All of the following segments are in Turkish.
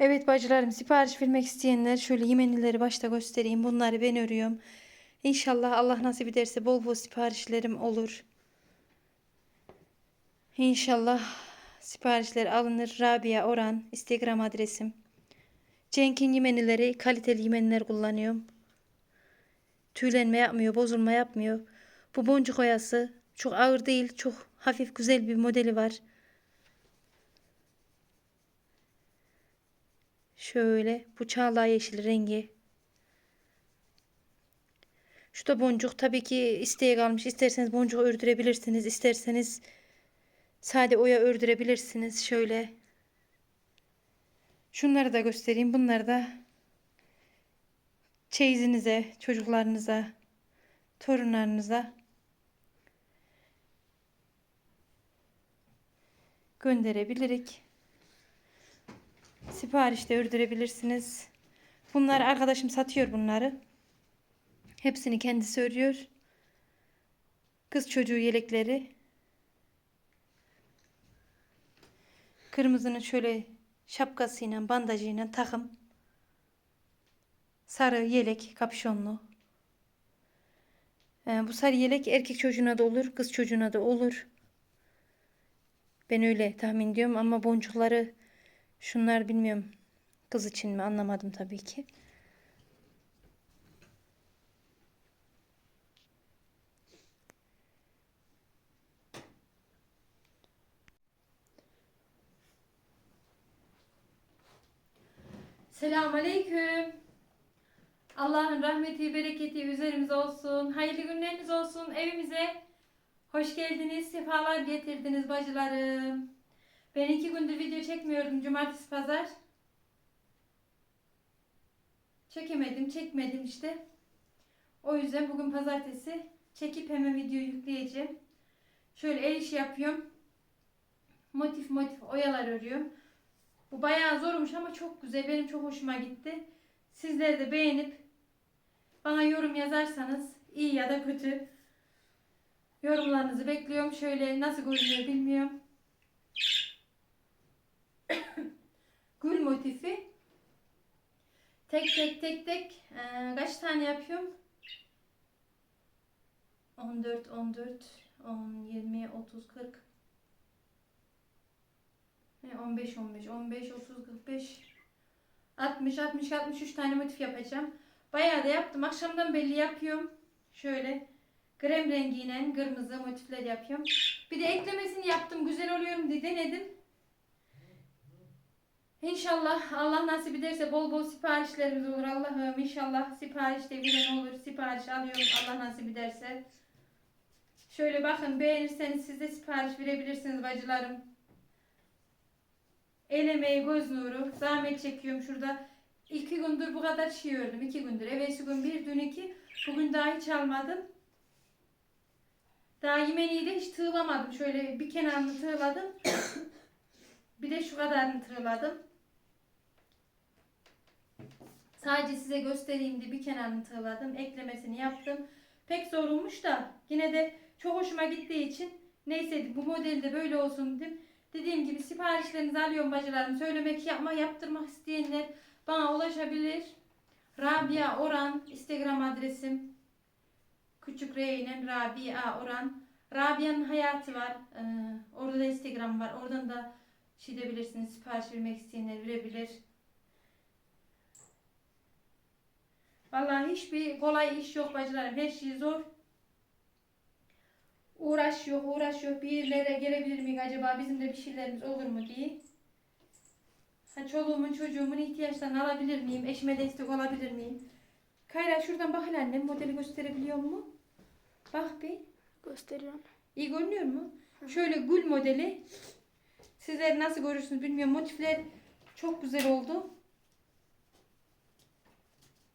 Evet bacılarım sipariş vermek isteyenler şöyle yemenileri başta göstereyim. Bunları ben örüyorum. İnşallah Allah nasip ederse bol bol siparişlerim olur. İnşallah siparişler alınır. Rabia Oran Instagram adresim. Cenk'in yemenileri kaliteli yemenler kullanıyorum. Tüylenme yapmıyor, bozulma yapmıyor. Bu boncuk oyası çok ağır değil, çok hafif güzel bir modeli var. Şöyle bu çağla yeşil rengi. Şu da boncuk tabii ki isteğe kalmış. İsterseniz boncuk ördürebilirsiniz. İsterseniz sade oya ördürebilirsiniz. Şöyle. Şunları da göstereyim. Bunları da çeyizinize, çocuklarınıza, torunlarınıza gönderebilirik. Siparişte ördürebilirsiniz. Bunlar arkadaşım satıyor bunları. Hepsini kendisi örüyor. Kız çocuğu yelekleri. Kırmızının şöyle şapkasıyla, bandajıyla takım. Sarı yelek, kapşonlu. Ee, bu sarı yelek erkek çocuğuna da olur, kız çocuğuna da olur. Ben öyle tahmin ediyorum ama boncukları şunlar bilmiyorum. Kız için mi anlamadım tabii ki. Selamünaleyküm. Allah'ın rahmeti, bereketi üzerimize olsun. Hayırlı günleriniz olsun. Evimize hoş geldiniz. Sefalar getirdiniz bacılarım. Ben iki gündür video çekmiyordum. Cumartesi, pazar. Çekemedim, çekmedim işte. O yüzden bugün pazartesi çekip hemen video yükleyeceğim. Şöyle el işi yapıyorum. Motif motif oyalar örüyorum. Bu bayağı zormuş ama çok güzel. Benim çok hoşuma gitti. Sizler de beğenip bana yorum yazarsanız iyi ya da kötü yorumlarınızı bekliyorum. Şöyle nasıl görünüyor bilmiyorum. Gül motifi. Tek tek tek tek eee, kaç tane yapıyorum? 14, 14, 10, 20, 30, 40 e, 15, 15, 15, 30, 45, 60, 60, 63 tane motif yapacağım. Bayağı da yaptım. Akşamdan belli yapıyorum. Şöyle krem rengiyle kırmızı motifler yapıyorum. Bir de eklemesini yaptım. Güzel oluyor mu diye denedim. İnşallah Allah nasip ederse bol bol siparişlerimiz olur Allah'ım. İnşallah sipariş de gelen olur. Sipariş alıyorum Allah nasip ederse. Şöyle bakın beğenirseniz siz de sipariş verebilirsiniz bacılarım. El emeği göz nuru. Zahmet çekiyorum şurada. İki gündür bu kadar şey ördüm. iki gündür. Evvelsi gün bir, dün iki. Bugün daha hiç almadım. Daha yemeniyi de hiç tığlamadım. Şöyle bir kenarını tığladım. bir de şu kadarını tığladım. Sadece size göstereyim diye bir kenarını tığladım. Eklemesini yaptım. Pek zorunmuş da yine de çok hoşuma gittiği için neyse bu modelde böyle olsun dedim. Dediğim gibi siparişlerinizi alıyorum bacılarım. Söylemek, yapma, yaptırmak isteyenler bana ulaşabilir. Rabia Oran Instagram adresim. Küçük R Rabia Oran. Rabia'nın hayatı var. Ee, orada da Instagram var. Oradan da şey edebilirsiniz. Sipariş vermek isteyenler verebilir. Vallahi hiçbir kolay iş yok bacılarım. Her şey zor. Uğraş yok, uğraş yok. Bir yerlere gelebilir miyim acaba? Bizim de bir şeylerimiz olur mu diye. Ha, çoluğumun, çocuğumun ihtiyaçlarını alabilir miyim? Eşime destek olabilir miyim? Kayra şuradan bak hele annem. Modeli gösterebiliyor mu? Bak bir. Gösteriyorum. İyi görünüyor mu? Şöyle gül modeli. Sizler nasıl görürsünüz bilmiyorum. Motifler çok güzel oldu.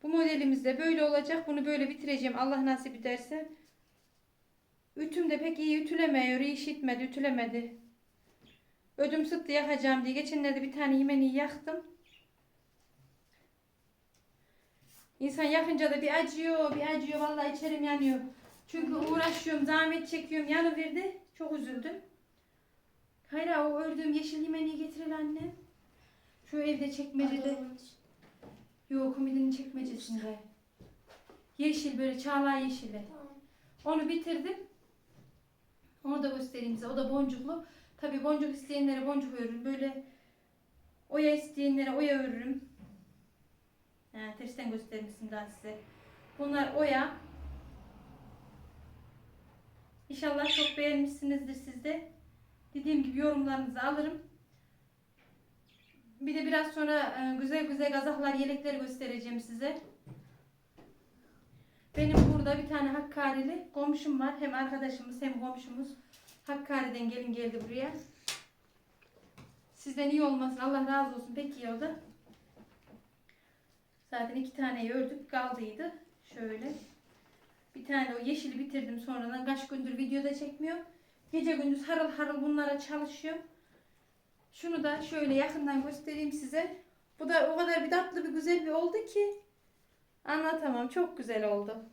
Bu modelimiz de böyle olacak. Bunu böyle bitireceğim. Allah nasip ederse. Ütüm de pek iyi ütülemiyor. İşitmedi, ütülemedi. Ödüm sıktı yakacağım diye. Geçenlerde bir tane yemeni yaktım. İnsan yakınca da bir acıyor, bir acıyor. Vallahi içerim yanıyor. Çünkü uğraşıyorum, zahmet çekiyorum. Yanıverdi. Çok üzüldüm. Hayır o ördüğüm yeşil yemeni getirin anne. Şu evde çekmecede. Yok komedinin çekmecesinde. Yeşil böyle çağla yeşili. Onu bitirdim. Onu da göstereyim size. O da boncuklu. Tabi boncuk isteyenlere boncuk örürüm. Böyle oya isteyenlere oya örürüm. Yani tersten göstermişim daha size. Bunlar oya. İnşallah çok beğenmişsinizdir siz de. Dediğim gibi yorumlarınızı alırım. Bir de biraz sonra e, güzel güzel kazaklar, yelekleri göstereceğim size. Benim burada bir tane Hakkari'li komşum var. Hem arkadaşımız hem komşumuz. Hakkari'den gelin geldi buraya. Sizden iyi olmasın. Allah razı olsun. Pek iyi oldu. Zaten iki taneyi ördük. Kaldıydı. Şöyle. Bir tane o yeşili bitirdim sonradan. Kaç gündür videoda çekmiyor. Gece gündüz harıl harıl bunlara çalışıyor. Şunu da şöyle yakından göstereyim size. Bu da o kadar bir tatlı bir güzel bir oldu ki. Anlatamam. Çok güzel oldu.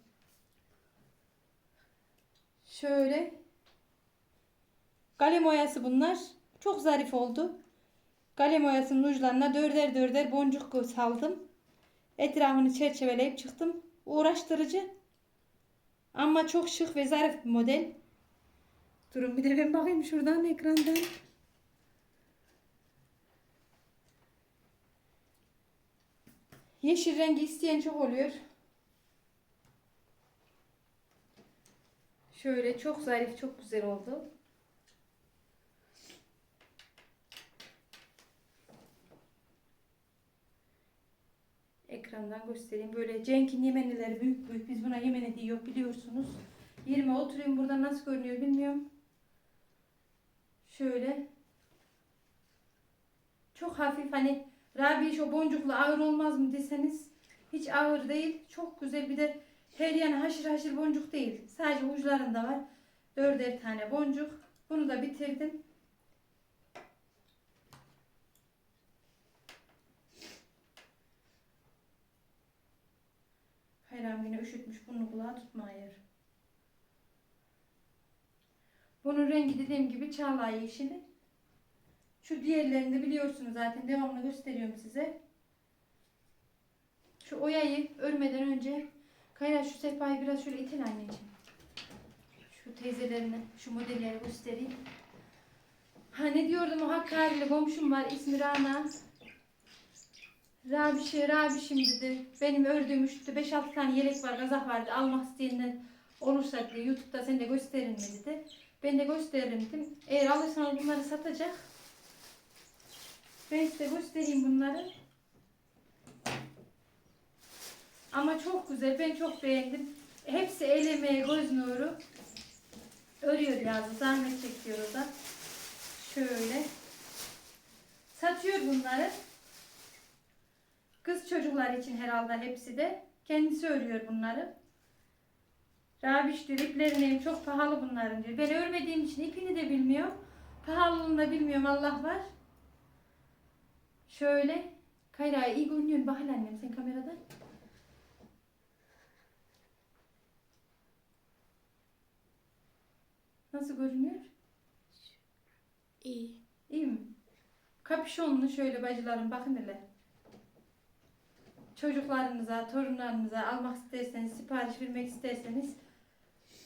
Şöyle. Kalem oyası bunlar. Çok zarif oldu. Kalem oyasının uçlarına dörder dörder boncuk saldım. Etrafını çerçeveleyip çıktım. Uğraştırıcı. Ama çok şık ve zarif bir model. Durun bir de ben bakayım şuradan ekrandan. Yeşil rengi isteyen çok oluyor. Şöyle çok zarif, çok güzel oldu. Ekrandan göstereyim. Böyle Cenk'in Yemenileri büyük büyük. Biz buna Yemeni diyor biliyorsunuz. Yerime oturayım. Burada nasıl görünüyor bilmiyorum. Şöyle. Çok hafif hani Rabi şu boncuklu ağır olmaz mı deseniz hiç ağır değil. Çok güzel bir de her yanı haşır haşır boncuk değil. Sadece uçlarında var. Dörder tane boncuk. Bunu da bitirdim. Hayran yine üşütmüş. Bunu kulağa tutmayır. Bunun rengi dediğim gibi çağla yeşili. Şu diğerlerini de biliyorsunuz zaten. Devamlı gösteriyorum size. Şu oyayı örmeden önce Kayra şu sehpayı biraz şöyle itin anneciğim. Şu teyzelerine şu modelleri göstereyim. Ha ne diyordum o Hakkari'li komşum var ismi Rana. Rabişe, Rabişim dedi. Benim ördüğüm üstte 5-6 tane yelek var, kazak vardı. Almak isteyenler olursa diye YouTube'da sen de gösterin dedi. Ben de gösteririm dedim. Eğer alırsanız bunları satacak. Ben size göstereyim bunları. Ama çok güzel. Ben çok beğendim. Hepsi el emeği, göz nuru. Örüyor yazı. Zahmet çekiyor o da. Şöyle. Satıyor bunları. Kız çocuklar için herhalde hepsi de. Kendisi örüyor bunları. Rabiş diyor iplerin çok pahalı bunların diyor. Ben örmediğim için ipini de bilmiyorum. Pahalılığını da bilmiyorum Allah var. Şöyle. Kayra iyi görünüyorsun. Bak hele annem sen kameradan. Nasıl görünüyor? İyi. İyi mi? Kapüşonlu şöyle bacılarım bakın hele. Çocuklarınıza, torunlarınıza almak isterseniz, sipariş vermek isterseniz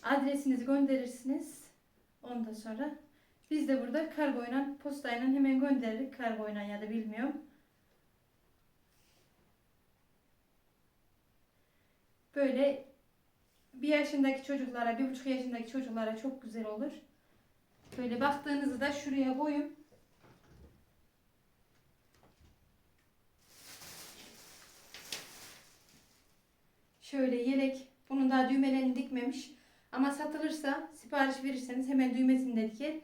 adresinizi gönderirsiniz. Ondan sonra biz de burada kargoyla, postayla hemen gönderirik. Kargoyla ya da bilmiyorum. Böyle bir yaşındaki çocuklara, bir buçuk yaşındaki çocuklara çok güzel olur. Böyle baktığınızı da şuraya koyun. Şöyle yelek. Bunun daha düğmelerini dikmemiş. Ama satılırsa sipariş verirseniz hemen düğmesini de diker.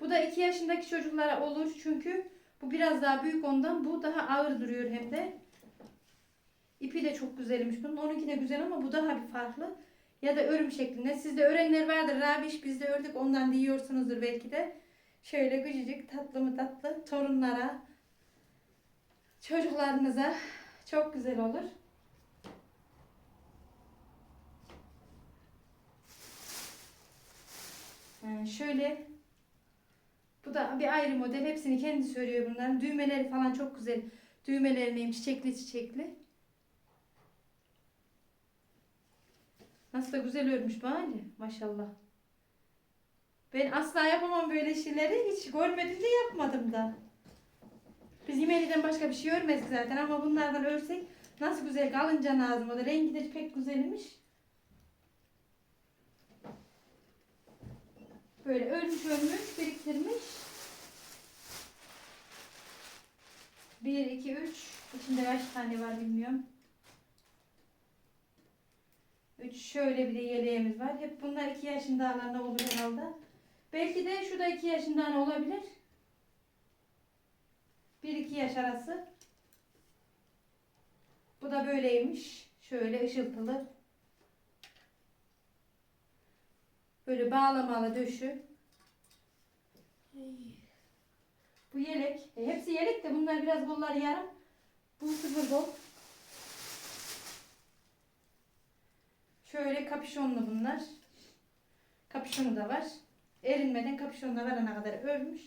Bu da 2 yaşındaki çocuklara olur çünkü bu biraz daha büyük ondan. Bu daha ağır duruyor hem de. İpi de çok güzelmiş bunun. Onunki de güzel ama bu daha bir farklı. Ya da örüm şeklinde. Sizde örenler vardır. Rabiş biz de ördük ondan diyorsunuzdur belki de. Şöyle küçücük tatlı mı tatlı torunlara, çocuklarınıza çok güzel olur. Ee, şöyle bu da bir ayrı model. Hepsini kendisi örüyor bunların. Düğmeleri falan çok güzel. Düğmelerindeyim çiçekli çiçekli. Nasıl da güzel örmüş bari maşallah. Ben asla yapamam böyle şeyleri. Hiç görmedim de yapmadım da. Biz yemeğiden başka bir şey örmedik zaten ama bunlardan örsek nasıl güzel kalınca lazım. O da rengi de pek güzelmiş. Böyle örmüş örmüş biriktirmiş. 1, 2, 3. İçinde kaç tane var bilmiyorum. 3 şöyle bir de yeleğimiz var. Hep bunlar 2 yaşında alanında olur herhalde. Belki de şu da 2 yaşından olabilir. 1-2 yaş arası. Bu da böyleymiş. Şöyle ışıltılı. Böyle bağlamalı döşü. Bu yelek. E, hepsi yelek de bunlar biraz kollar yarım. Bu sıfır kol. Şöyle kapüşonlu bunlar. Kapüşonu da var. Erinmeden kapüşonla varana kadar örmüş.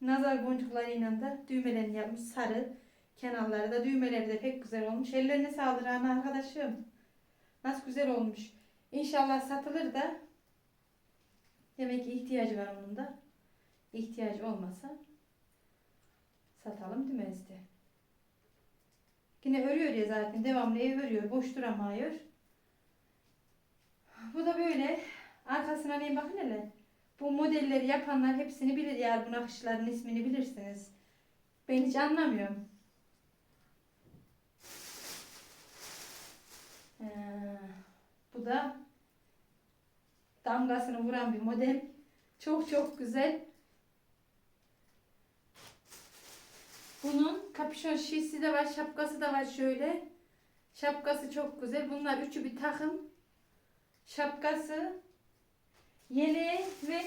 Nazar boncuklarıyla da düğmelerini yapmış. Sarı. Kenarları da düğmeleri de pek güzel olmuş. Ellerine sağlık arkadaşım. Nasıl güzel olmuş. İnşallah satılır da demek ki ihtiyacı var onun da. İhtiyacı olmasa satalım demezdi. Yine örüyor ya zaten. Devamlı ev örüyor. Boş duramıyor. Bu da böyle. Arkasına neye bakın hele. Bu modelleri yapanlar hepsini bilir ya. Bu nakışların ismini bilirsiniz. Ben hiç anlamıyorum. Ee, bu da damgasını vuran bir model. Çok çok güzel. Bunun kapüşon şişi de var, şapkası da var şöyle. Şapkası çok güzel. Bunlar üçü bir takım. Şapkası, yeleği ve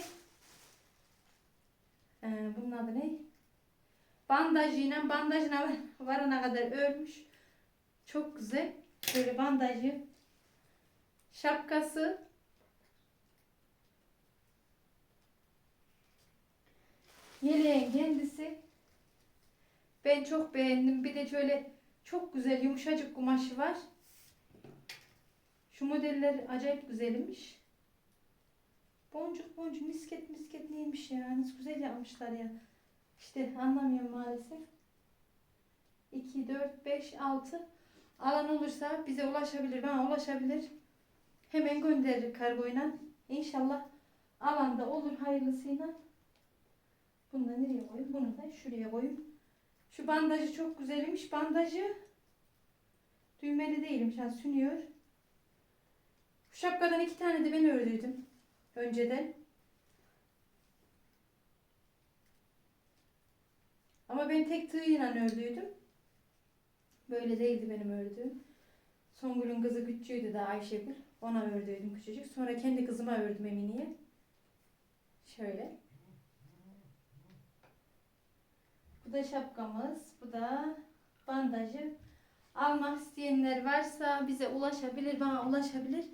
ee, bunun adı ne? Bandajıyla bandajına var- varana kadar örmüş. Çok güzel. Böyle bandajı. Şapkası. Yeleğin kendisi. Ben çok beğendim. Bir de şöyle çok güzel yumuşacık kumaşı var. Şu modeller acayip güzelmiş. Boncuk boncuk misket misket neymiş ya. Nasıl güzel yapmışlar ya. İşte anlamıyorum maalesef. 2, 4, 5, 6 alan olursa bize ulaşabilir. Bana ulaşabilir. Hemen gönderir kargoyla. İnşallah alanda olur hayırlısıyla. Bunu da nereye koyayım? Bunu da şuraya koyayım. Şu bandajı çok güzelmiş. Bandajı düğmeli değilmiş. Yani sünüyor. Şu şapkadan iki tane de ben ördüydüm. Önceden. Ama ben tek tığıyla ördüydüm. Böyle değildi benim ördüğüm. Songül'ün kızı küçüğüydü de Ayşegül. Ona ördüydüm küçücük. Sonra kendi kızıma ördüm Emine'ye. Şöyle. Bu da şapkamız. Bu da bandajı. Almak isteyenler varsa bize ulaşabilir, bana ulaşabilir.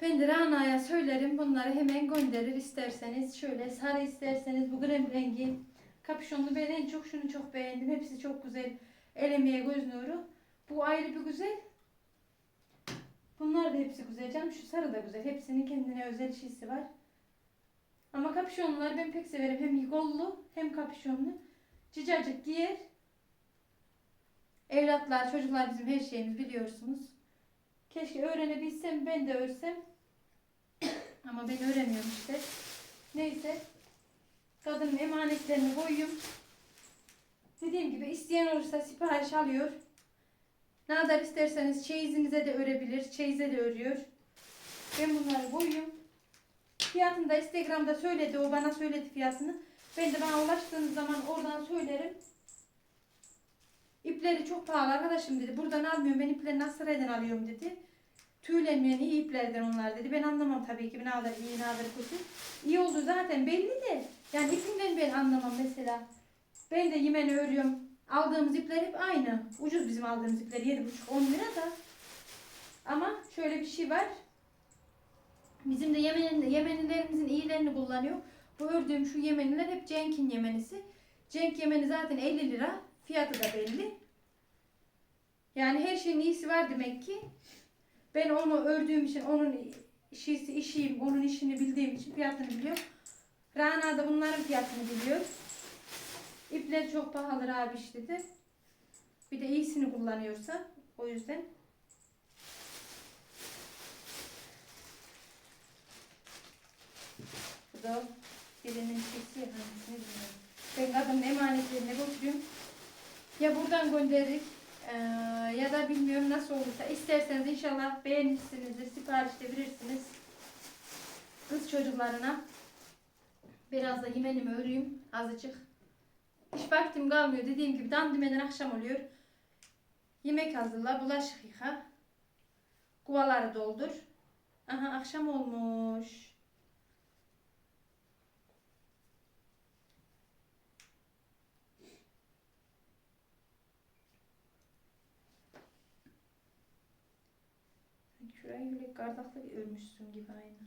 Ben de Rana'ya söylerim. Bunları hemen gönderir isterseniz. Şöyle sarı isterseniz bu krem rengi. Kapüşonlu ben en çok şunu çok beğendim. Hepsi çok güzel. El emeği göz nuru. Bu ayrı bir güzel. Bunlar da hepsi güzel canım. Şu sarı da güzel. Hepsinin kendine özel şeysi var. Ama kapüşonluları ben pek severim. Hem kollu hem kapüşonlu. Cicacık giyer. Evlatlar, çocuklar bizim her şeyimiz biliyorsunuz. Keşke öğrenebilsem ben de örsem. Ama ben öğreniyorum işte. Neyse. Kadının emanetlerini koyuyorum. Dediğim gibi isteyen olursa sipariş alıyor. Ne kadar isterseniz çeyizinize de örebilir. Çeyize de örüyor. Ben bunları koyuyorum. Fiyatını da Instagram'da söyledi. O bana söyledi fiyatını. Ben de bana ulaştığınız zaman oradan söylerim. İpleri çok pahalı arkadaşım dedi. Buradan almıyorum. Ben ipleri Nasıray'dan alıyorum dedi. Tüylenmeyen iyi iplerden onlar dedi. Ben anlamam tabii ki. Ne kadar iyi ne kadar kötü. İyi oldu zaten belli de. Yani ipinden ben anlamam mesela. Ben de yemeni örüyorum. Aldığımız ipler hep aynı. Ucuz bizim aldığımız ipler. 7,5-10 lira da. Ama şöyle bir şey var. Bizim de Yemen, Yemenilerimizin iyilerini kullanıyor. Bu ördüğüm şu Yemeniler hep Cenk'in Yemenisi. Cenk yemeni zaten 50 lira. Fiyatı da belli. Yani her şeyin iyisi var demek ki. Ben onu ördüğüm için onun işisi işiyim, onun işini bildiğim için fiyatını biliyorum. Rana da bunların fiyatını biliyor. İpler çok pahalı abiş dedi. Bir de iyisini kullanıyorsa o yüzden. Bu da birinin sesi hangisini bilmiyorum. Ben kadının emanetlerine götürüyorum. Ya buradan gönderirik eee, ya da bilmiyorum nasıl olursa. İsterseniz inşallah beğenirsinizdir, sipariş de verirsiniz. Kız çocuklarına. Biraz da yemenimi öreyim azıcık. Hiç vaktim kalmıyor. Dediğim gibi dandimeden akşam oluyor. Yemek hazırla, bulaşık yıka. Kuvaları doldur. Aha akşam olmuş. Şurayı böyle gardakla bir örmüşsün gibi aynı.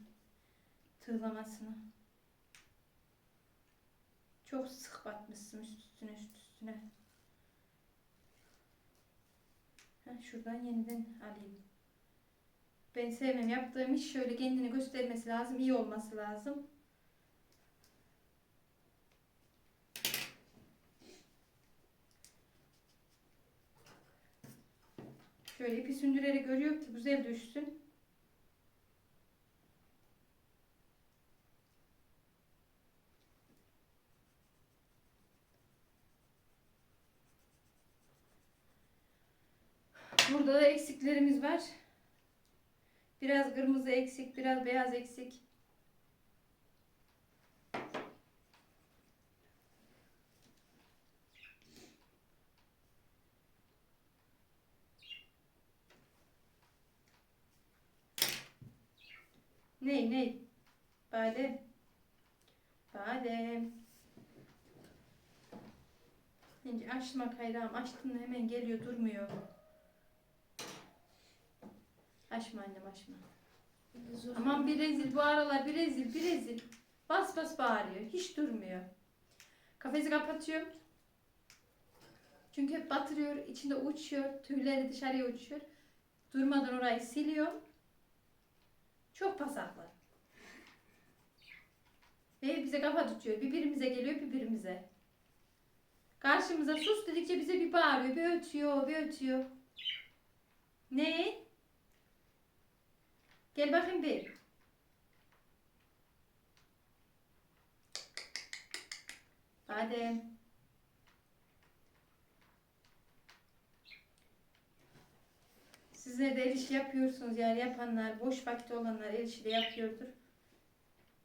Tığlamasını. Çok sık batmışsın üst üstüne üst üstüne. Heh, şuradan yeniden alayım. Ben sevmem. Yaptığım iş şöyle kendini göstermesi lazım. iyi olması lazım. Şöyle ipi sündürerek örüyor ki güzel düşsün. Burada da eksiklerimiz var. Biraz kırmızı eksik, biraz beyaz eksik. Ney ney? Badem. Badem. Şimdi açma kayrağım. Açtın mı hemen geliyor durmuyor. Açma annem açma. Aman bir rezil bu aralar bir rezil bir rezil. Bas bas bağırıyor. Hiç durmuyor. Kafesi kapatıyorum. Çünkü hep batırıyor. içinde uçuyor. Tüyleri dışarıya uçuyor. Durmadan orayı siliyor. Çok pasaklı. Ve bize kafa tutuyor. Birbirimize geliyor birbirimize. Karşımıza sus dedikçe bize bir bağırıyor. Bir ötüyor, bir ötüyor. Ne? Gel bakayım bir. Badem. Sizler de el işi yapıyorsunuz yani yapanlar, boş vakti olanlar el işi de yapıyordur.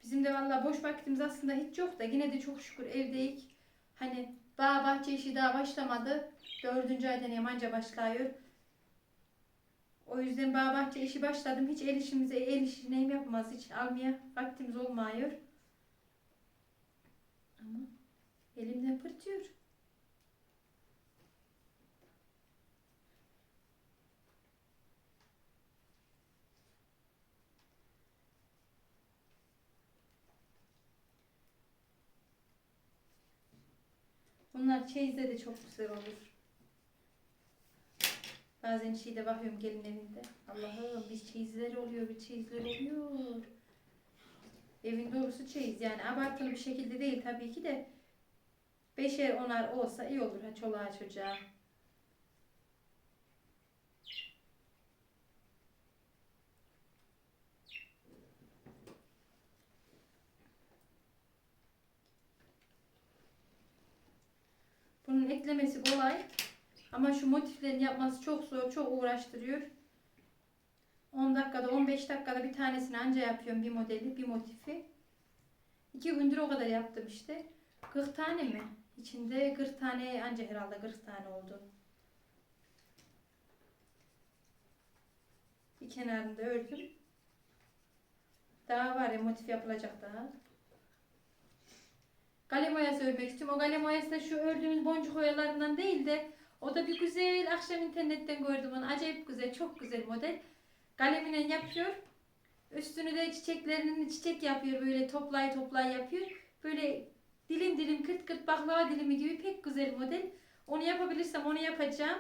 Bizim de valla boş vaktimiz aslında hiç yok da yine de çok şükür evdeyiz. Hani bağ bahçe işi daha başlamadı. Dördüncü aydan yamanca başlıyor. O yüzden bağ işi başladım. Hiç el işimize, el işi neyim yapmaz. Hiç almaya vaktimiz olmuyor. Ama elimden pırtıyor. Bunlar çeyizde de çok güzel olur. Bazen şeyde bakıyorum gelin evinde. Allah'ım bir çeyizler oluyor, bir çeyizler oluyor. Evin dolusu çeyiz yani abartılı bir şekilde değil tabii ki de. Beşer onar olsa iyi olur ha çoluğa çocuğa. Bunun eklemesi kolay. Ama şu motiflerin yapması çok zor, çok uğraştırıyor. 10 dakikada, 15 dakikada bir tanesini anca yapıyorum bir modeli, bir motifi. 2 gündür o kadar yaptım işte. 40 tane mi? İçinde 40 tane anca herhalde 40 tane oldu. Bir kenarında ördüm. Daha var ya motif yapılacak daha. Kalem oyası örmek istiyorum. O kalem oyası da şu ördüğümüz boncuk oyalarından değil de o da bir güzel. Akşam internetten gördüm onu. Acayip güzel. Çok güzel model. Kalemine yapıyor. Üstünü de çiçeklerinin çiçek yapıyor. Böyle toplay toplay yapıyor. Böyle Dilim dilim kırt kırt baklava dilimi gibi pek güzel model. Onu yapabilirsem onu yapacağım.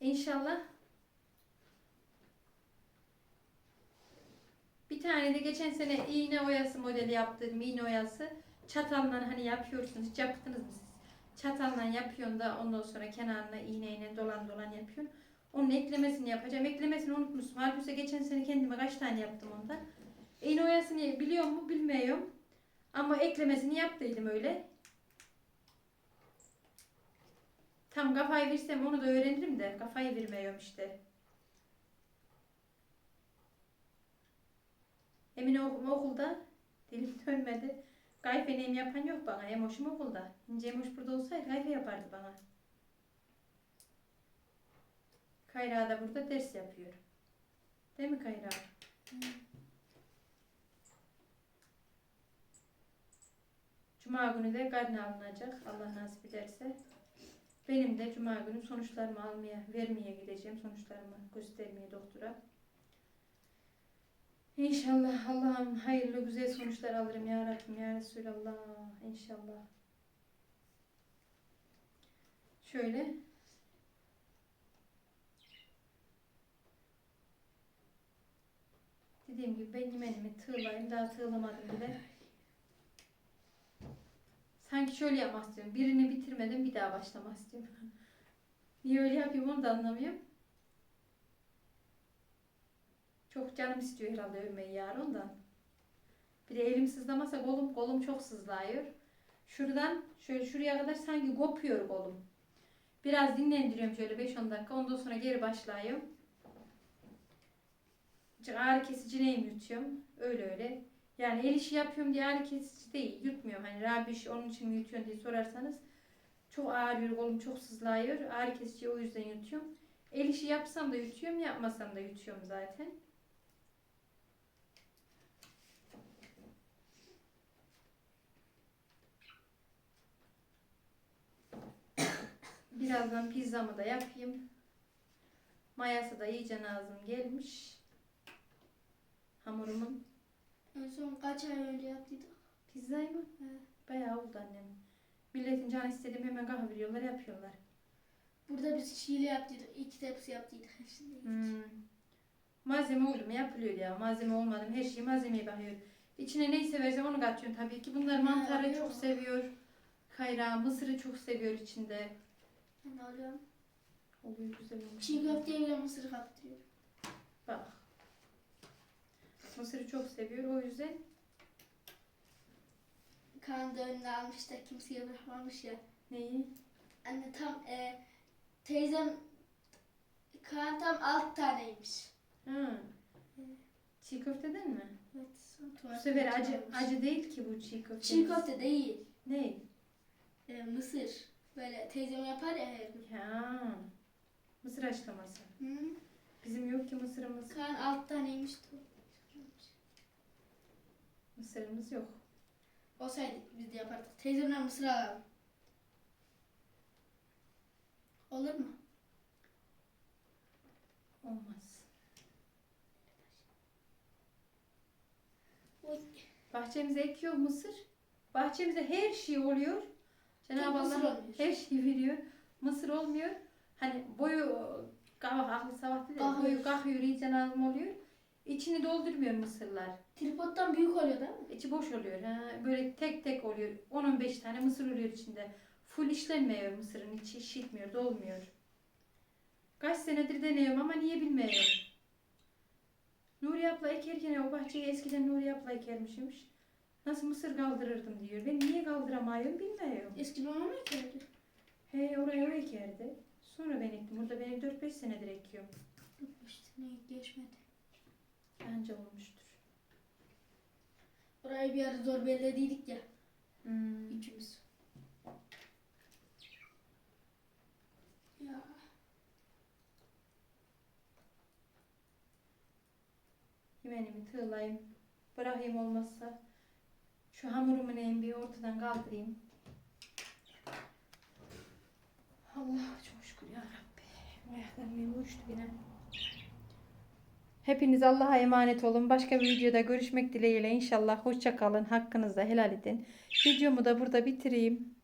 İnşallah. Bir tane de geçen sene iğne oyası modeli yaptım. iğne oyası. Çatalla hani yapıyorsunuz. Hiç yaptınız mı siz? Çatalla yapıyorsun da ondan sonra kenarına iğneyle dolan dolan yapıyorsun. Onun eklemesini yapacağım. Eklemesini unutmuşum. Halbuki geçen sene kendime kaç tane yaptım ondan. İğne oyasını biliyor mu bilmiyorum. Ama eklemesini yaptıydım öyle. Tam kafayı versem onu da öğrenirim de kafayı vermiyorum işte. Emine ok- okulda dilim dönmedi. Gayfeneyim yapan yok bana. Emoşum okulda. İnce Emoş burada olsaydı gayfe yapardı bana. Kayra da burada ders yapıyor. Değil mi Kayra? Cuma günü de karne alınacak. Allah nasip ederse. Benim de cuma günü sonuçlarımı almaya, vermeye gideceğim. Sonuçlarımı göstermeye doktora. İnşallah Allah'ım hayırlı güzel sonuçlar alırım ya Rabbim ya Resulallah. İnşallah. Şöyle. Dediğim gibi ben yemenimi tığlayayım. Daha tığlamadım bile. Sanki şöyle yapmak istiyorum. Birini bitirmedim bir daha başlamak istiyorum. Niye öyle yapıyorum onu da anlamıyorum. Çok canım istiyor herhalde örmeyi yarın ondan. Bir de elim sızlamasa kolum, kolum çok sızlıyor. Şuradan şöyle şuraya kadar sanki kopuyor kolum. Biraz dinlendiriyorum şöyle 5-10 dakika. Ondan sonra geri. Azıcık Ağrı kesici neyim yutuyorum. Öyle öyle. Yani el işi yapıyorum diye ağrı kesici değil. Yutmuyorum. Hani Rabiş onun için mi yutuyorsun diye sorarsanız. Çok ağrıyor kolum çok sızlıyor. Ağrı kesici o yüzden yutuyorum. El işi yapsam da yutuyorum yapmasam da yutuyorum zaten. Birazdan pizzamı da yapayım. Mayası da iyice nazım gelmiş. Hamurumun. En son kaç ay önce yaptıydık? Pizzayı mı? He. Bayağı oldu annem. Milletin canı istediğim hemen kahve veriyorlar yapıyorlar. Burada biz şiile yaptıydık. iki tepsi yaptıydık. Şimdi Hmm. Malzeme oldu mu yapılıyor ya. Malzeme olmadı mı her şeyi malzemeye bakıyor. İçine neyi seversem onu katıyorum tabii ki. Bunlar mantarı çok seviyor. Kayrağı, mısırı çok seviyor içinde. Ben de alıyorum. Oluyor güzel olmuş. Çiğ köfteye bile mısır kattırıyorum. Bak. Mısırı çok seviyor o yüzden. Kaan da önüne almış da kimseye bırakmamış ya. Neyi? Anne tam e, teyzem Kaan tam alt taneymiş. Ha. Çiğ köfteden mi? Evet. Bu sefer acı acı değil ki bu çiğ köfte. Çiğ köfte değil. Ne? E, mısır. Böyle teyzem yapar ya her gün. Ya. Mısır haşlaması. Hı? Bizim yok ki mısırımız. Kaan alt taneymiş. Mısırımız yok. Olsaydı biz de yapardık. Teyzemden mısır alalım. Olur mu? Olmaz. Bahçemize ekiyor mısır. Bahçemize her şey oluyor. Cenab-ı Allah her şeyi veriyor. Mısır olmuyor. Hani boyu kavak aklı sabah değil de Kalkıyor. boyu kalkıyor iyice nazım oluyor. İçini doldurmuyor mısırlar. Tripoddan büyük oluyor değil mi? İçi boş oluyor. Ha. Böyle tek tek oluyor. 10-15 tane mısır oluyor içinde. Full işlenmiyor mısırın içi şişmiyor, dolmuyor. Kaç senedir deniyorum ama niye bilmiyorum. Nuri abla ekerken o bahçeyi eskiden Nuri abla ekermişmiş. Nasıl mısır kaldırırdım diyor. Ben niye kaldıramıyorum bilmiyorum. Eski babam ekerdi. He oraya o ekerdi. Sonra ben ektim. Burada ben 4-5 senedir ekiyorum. İşte ne geçmedi. Anca olmuştur. Orayı bir ara zor bellediydik ya. Hmm. Üçümüz. Ya. Yemenimi tığlayayım. Bırakayım olmazsa. Şu hamurumu neyim bir ortadan kaldırayım. Allah çok şükür ya Rabbi. Ayaklarım uyuştu yine. Hepiniz Allah'a emanet olun. Başka bir videoda görüşmek dileğiyle inşallah. Hoşça kalın. Hakkınızda helal edin. Videomu da burada bitireyim.